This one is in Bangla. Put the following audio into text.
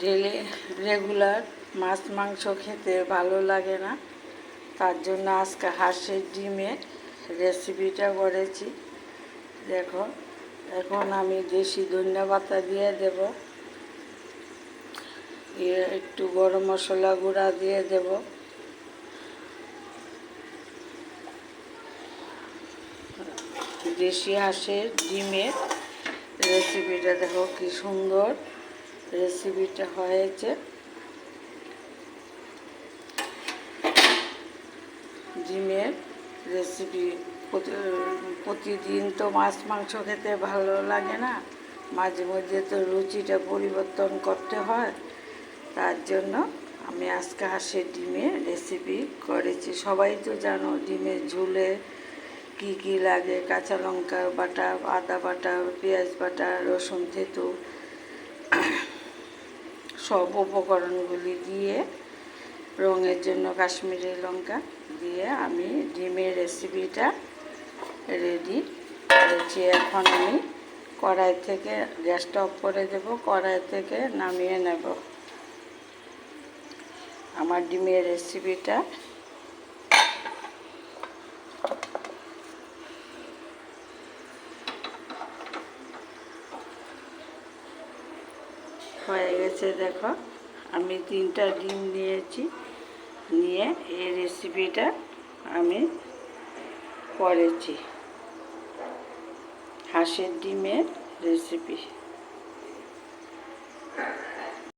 ডেলি রেগুলার মাছ, মাংস খেতে ভালো লাগে না। তার জন্য আজকে হাঁসের ডিমের রেসিপিটা করেছি। দেখো, এখন আমি দেশি ধনিয়া পাতা দিয়ে দেব। একটু গরম মশলা গুঁড়া দিয়ে দেব। দেশি হাঁসের ডিমের রেসিপিটা দেখো কি সুন্দর। রেসিপিটা হয়েছে। ডিমের রেসিপি প্রতিদিন তো মাছ, মাংস খেতে ভালো লাগে না। মাঝে মধ্যে তো রুচিটা পরিবর্তন করতে হয়। তার জন্য আমি আজকে হাঁসের ডিমের রেসিপি করেছি। সবাই তো জানো ডিমের ঝুলে কি কি লাগে? কাঁচা লঙ্কা বাটা, আদা বাটা, পেঁয়াজ বাটা, রসুন, থেতু। সব উপকরণগুলি দিয়ে, রঙের জন্য কাশ্মীরি লঙ্কা দিয়ে আমি ডিমের রেসিপিটা রেডি করেছি। এখন আমি কড়াই থেকে গ্যাসটা অফ করে দেবো, কড়াই থেকে নামিয়ে নেব। আমার ডিমের রেসিপিটা হয়ে গেছে, দেখো। আমি তিনটা ডিম নিয়েছি, নিয়ে এই রেসিপিটা আমি করেছি। হাঁসের ডিমের রেসিপি